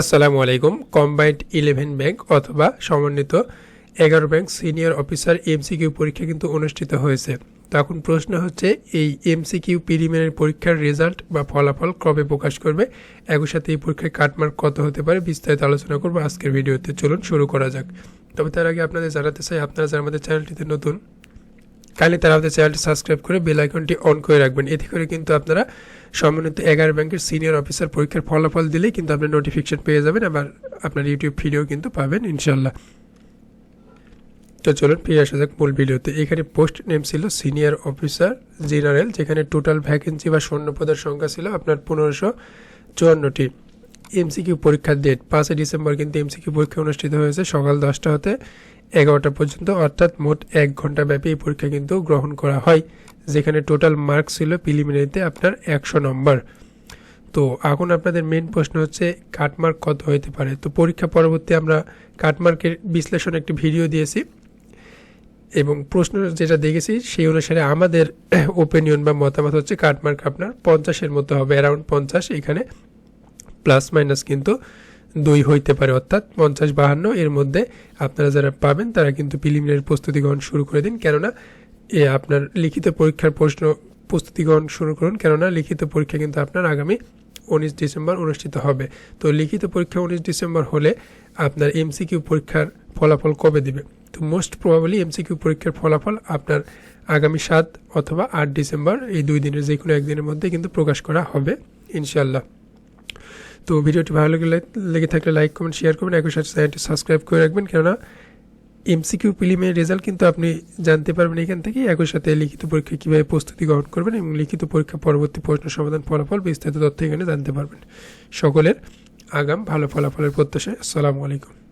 আসসালামু আলাইকুম combined eleven bank অথবা সমন্বিত এগারো ব্যাংক সিনিয়র অফিসার এমসিকিউ পরীক্ষা কিন্তু অনুষ্ঠিত হয়েছে। তখন প্রশ্ন হচ্ছে, এই এমসিকিউ প্রিলিমিনারি পরীক্ষার রেজাল্ট বা ফলাফল কবে প্রকাশ করবে? একই সাথে এই পরীক্ষায় কাটমার্ক কত হতে পারে? বিস্তারিত আলোচনা করব আজকের ভিডিওতে। চলুন শুরু করা যাক। তবে তার আগে আপনাদের জানাতে চাই, আপনারা যারা আমাদের চ্যানেলটিতে নতুন কাইন্ডলি তারা আমাদের চ্যানেলটি সাবস্ক্রাইব করে বেল আইকনটি অন করে রাখবেন। এতে করে কিন্তু আপনারা সমন্বিত এগারো ব্যাংকের সিনিয়র অফিসার পরীক্ষার ফলাফল দিলেই কিন্তু আপনি নোটিফিকেশন পেয়ে যাবেন, আবার আপনার ইউটিউব ভিডিও কিন্তু পাবেন ইনশাল্লাহ তো চলুন ফিরে আসা যাক মূল ভিডিওতে। এখানে পোস্ট নেম ছিল সিনিয়র অফিসার জেনারেল, যেখানে টোটাল ভ্যাকেন্সি বা শূন্যপদের সংখ্যা ছিল আপনার পনেরোশো চুয়ান্নটি। এমসিকিউ পরীক্ষার ডেট পাঁচই ডিসেম্বর কিন্তু এমসিকিউ পরীক্ষা অনুষ্ঠিত হয়েছে সকাল দশটা হতে এগারোটা পর্যন্ত, অর্থাৎ মোট এক ঘণ্টা ব্যাপী এই পরীক্ষা কিন্তু গ্রহণ করা হয়, যেখানে টোটাল মার্কস ছিল প্রিলিমিনারিতে আপনার একশো নম্বর। তো এখন আপনাদের মেন প্রশ্ন হচ্ছে কাটমার্ক কত হতে পারে? তো পরীক্ষা পরবর্তী আমরা কাটমার্কের বিশ্লেষণ একটি ভিডিও দিয়েছি এবং প্রশ্ন যেটা দেখেছি, সেই অনুসারে আমাদের ওপিনিয়ন বা মতামত হচ্ছে কাটমার্ক আপনার পঞ্চাশের মতো হবে অ্যারাউন্ড পঞ্চাশ এখানে। প্লাস মাইনাস কিন্তু দুই হইতে পারে, অর্থাৎ পঞ্চাশ বাহান্ন। এর মধ্যে আপনারা যারা পাবেন, তারা কিন্তু প্রিলিমিনারি প্রস্তুতি গ্রহণ শুরু করে দিন। কেননা, এ আপনার লিখিত পরীক্ষার প্রশ্ন প্রস্তুতি গ্রহণ শুরু করুন। কেননা, লিখিত পরীক্ষা কিন্তু আপনার আগামী উনিশ ডিসেম্বর অনুষ্ঠিত হবে। তো লিখিত পরীক্ষা উনিশ ডিসেম্বর হলে আপনার এমসিকিউ পরীক্ষার ফলাফল কবে দিবে? তো মোস্ট প্রবাবলি এমসিকিউ পরীক্ষার ফলাফল আপনার আগামী সাত অথবা আট ডিসেম্বর, এই দুই দিনের যে কোনো একদিনের মধ্যে কিন্তু প্রকাশ করা হবে ইনশাল্লাহ তো ভিডিওটি ভালো লেগে লেগে থাকলে লাইক কমেন্ট শেয়ার করবেন, একই সাথে চ্যানেলটি সাবস্ক্রাইব করে রাখবেন। কেননা এমসিকিউ প্রিলিমের রেজাল্ট কিন্তু আপনি জানতে পারবেন এখান থেকে একই সাথে লিখিত পরীক্ষা কীভাবে প্রস্তুতি গ্রহণ করবেন এবং লিখিত পরীক্ষা পরবর্তী প্রশ্ন সমাধান ফলাফল বিস্তারিত তথ্য এখানে জানতে পারবেন। সকলের আগাম ভালো ফলাফলের প্রত্যাশায়। আসসালামু আলাইকুম।